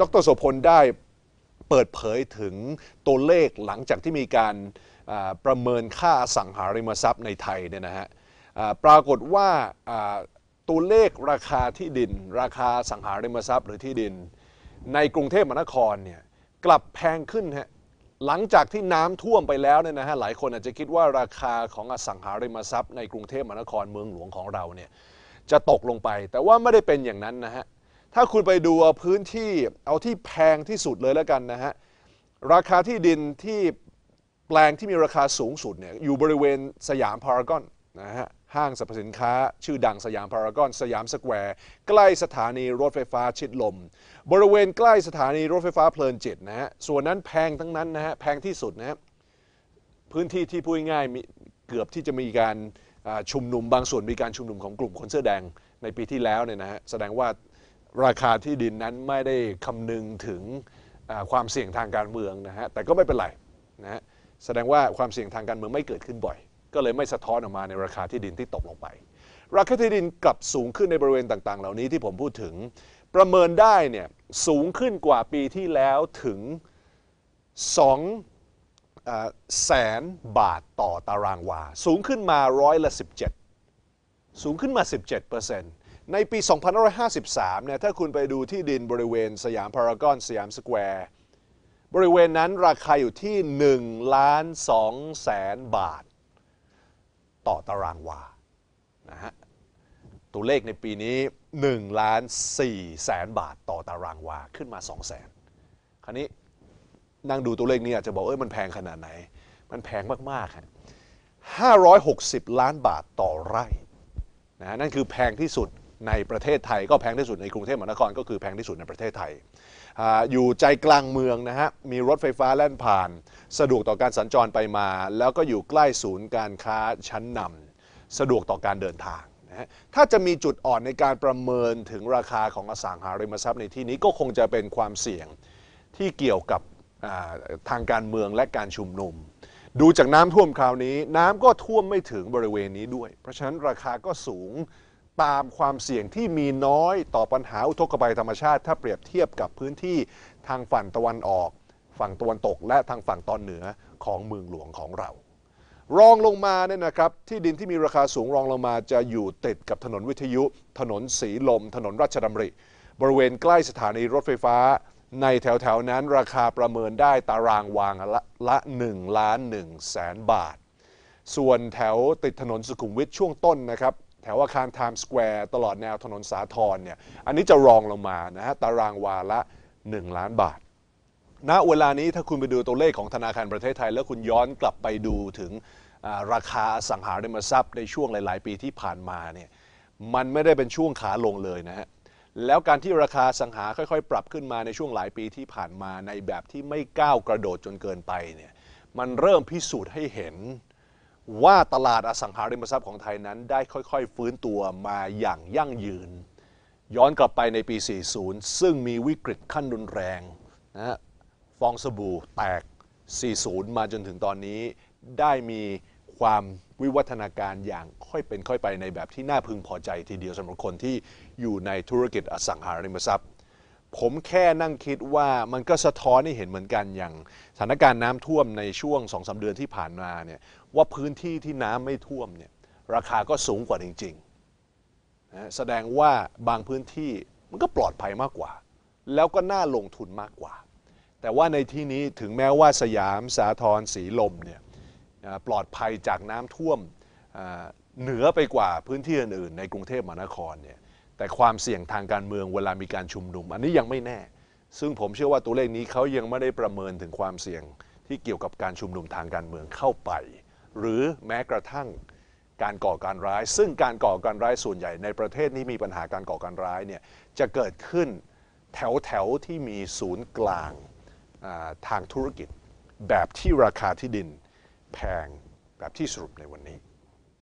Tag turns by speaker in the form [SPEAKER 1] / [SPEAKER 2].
[SPEAKER 1] ดรโสพลได้เปิดเผยถึงตัวเลขหลังจากที่มีการประเมินค่าสังหาริมทรัพย์ในไทยเนี่ยนะฮะปรากฏว่าตัวเลขราคาที่ดิน ราคาสังหาริมทรัพย์หรือที่ดิน ในกรุงเทพมหานครเนี่ยกลับแพงขึ้นฮะหลังจากที่น้ำท่วมไปแล้วเนี่ยนะฮะหลายคนอาจจะคิดว่าราคาของอสังหาริมทรัพย์ในกรุงเทพมหานครเมืองหลวงของเราเนี่ยจะตกลงไป แต่ว่าไม่ได้เป็นอย่างนั้นนะฮะ ถ้าคุณไปดูเอาพื้นที่เอาที่แพงที่สุดเลยแล้วกันนะฮะ ราคาที่ดินที่แปลงที่มีราคาสูงสุดเนี่ยอยู่บริเวณสยามพารากอนนะฮะห้างสรรพสินค้า ชื่อดังสยามพารากอน สยามสแควร์ ใกล้สถานีรถไฟฟ้าชิดลม บริเวณใกล้สถานีรถไฟฟ้าเพลินจิตนะฮะส่วนนั้นแพงทั้งนั้นนะฮะแพงที่สุดนะฮะพื้นที่ที่พูดง่ายมีเกือบที่จะมีการชุมนุมบางส่วนมีการชุมนุมของกลุ่มคนเสื้อแดงในปีที่แล้วเนี่ยนะฮะแสดงว่า ราคาที่ดินนั้นไม่ได้คำนึงถึงความเสี่ยงทางการเมืองนะฮะแต่ก็ไม่เป็นไรนะฮะแสดงว่าความเสี่ยงทางการเมืองไม่เกิดขึ้นบ่อย ก็เลยไม่สะท้อนออกมาในราคาที่ดินที่ตกลงไป ราคาที่ดินกลับสูงขึ้นในบริเวณต่างๆ เหล่านี้ที่ผมพูดถึง ประเมินได้เนี่ยสูงขึ้นกว่าปีที่แล้วถึง2อ่าแสนบาทต่อตารางวา สูงขึ้นมาร้อยละ 17 สูงขึ้นมา 17% ในปี 2553 เนี่ย ถ้าคุณไปดูที่ดินบริเวณสยามพารากอนสยามสแควร์ บริเวณนั้นราคาอยู่ที่1ล้าน2แสนบาท ต่อตารางวา นะฮะ ตัวเลขในปีนี้1ล้าน4แสนบาทต่อตารางวา ขึ้นมา 2 แสนคราวนี้นั่งดูตัวเลขนี้อาจจะบอกเอ้ยมันแพงขนาดไหน มันแพงมากๆฮะ560 ล้านบาทต่อไร่นะฮะนั่นคือแพงที่สุด ในประเทศไทย ก็แพงที่สุดในกรุงเทพมหานครก็คือแพงที่สุดในประเทศไทยออยู่ใจกลางเมืองนะฮะมีรถไฟฟ้าแล่นผ่าน สะดวกต่อการสัญจรไปมา แล้วก็อยู่ใกล้ศูนย์การค้าชั้นนำสะดวกต่อการเดินทางนะฮะถ้าจะมีจุดอ่อนในการประเมินถึงราคาของอสังหาริมทรัพย์ในที่นี้ก็คงจะเป็นความเสี่ยงที่เกี่ยวกับทางการเมืองและการชุมนุม ดูจากน้ำท่วมคราวนี้ น้ำก็ท่วมไม่ถึงบริเวณนี้ด้วย เพราะฉะนั้นราคาก็สูง ตามความเสี่ยงที่มีน้อยต่อปัญหาอุทกภัยธรรมชาติ ถ้าเปรียบเทียบกับพื้นที่ทางฝั่งตะวันออก ฝั่งตะวันตก และทางฝั่งตอนเหนือของเมืองหลวงของเรา รองลงมาเนี่ยนะครับ ที่ดินที่มีราคาสูงรองลงมาจะอยู่ติดกับถนนวิทยุ ถนนสีลม ถนนราชดำริ บริเวณใกล้สถานีรถไฟฟ้า ในแถวๆนั้นราคาประเมินได้ตารางวางละละ1ล้าน1แสนบาทส่วนแถวติดถนนสุขุมวิทช่วงต้นนะครับ แถวอาคารไทม์สแควร์ตลอดแนวถนนสาทรเนี่ยอันนี้จะรองลงมานะฮะตารางวาละ 1 ล้านบาทณเวลานี้ถ้าคุณไปดูตัวเลขของธนาคารประเทศไทย แล้วคุณย้อนกลับไปดูถึงราคาสังหาริมทรัพย์ในช่วงหลาย ๆ ปีที่ผ่านมาเนี่ยมันไม่ได้เป็นช่วงขาลงเลยนะฮะแล้วการที่ราคาสังหาค่อย ๆ ปรับขึ้นมาในช่วงหลายปีที่ผ่านมาในแบบที่ไม่ก้าวกระโดดจนเกินไปเนี่ยมันเริ่มพิสูจน์ให้เห็น ว่าตลาดอสังหาริมทรัพย์ของไทยนั้นได้ค่อยๆ ฟื้นตัวมาอย่างยั่งยืน ย้อนกลับไปในปี 40 ซึ่งมีวิกฤตขั้นรุนแรงนะฮะฟองสบู่แตก 40 มาจนถึงตอนนี้ ได้มีความวิวัฒนาการอย่างค่อยเป็นค่อยไปในแบบที่น่าพึงพอใจทีเดียวสำหรับคนที่อยู่ในธุรกิจอสังหาริมทรัพย์ ผมแค่นั่งคิดว่ามันก็สะท้อนให้เห็นเหมือนกันอย่างสถานการณ์น้ำท่วมในช่วง2องสาเดือนที่ผ่านมาเนี่ยว่าพื้นที่ที่น้ำไม่ท่วมเนี่ยราคาก็สูงกว่าจริงๆนะแสดงว่าบางพื้นที่มันก็ปลอดภัยมากกว่า แล้วก็น่าลงทุนมากกว่า แต่ว่าในที่นี้ถึงแม้ว่าสยามสาทรสีลมเนี่ยปลอดภัยจากน้ำท่วมเหนือไปกว่าพื้นที่อื่นๆในกรุงเทพมหานครเนี่ย แต่ความเสี่ยงทางการเมืองเวลามีการชุมนุม อันนี้ยังไม่แน่ ซึ่งผมเชื่อว่าตัวเลขนี้เขายังไม่ได้ประเมินถึงความเสี่ยงที่เกี่ยวกับการชุมนุมทางการเมืองเข้าไป หรือแม้กระทั่งการก่อการร้าย ซึ่งการก่อการร้ายส่วนใหญ่ในประเทศนี้มีปัญหาการก่อการร้ายเนี่ยจะเกิดขึ้นแถวแถวๆที่มีศูนย์กลางทางธุรกิจ แบบที่ราคาที่ดินแพงแบบที่สรุปในวันนี้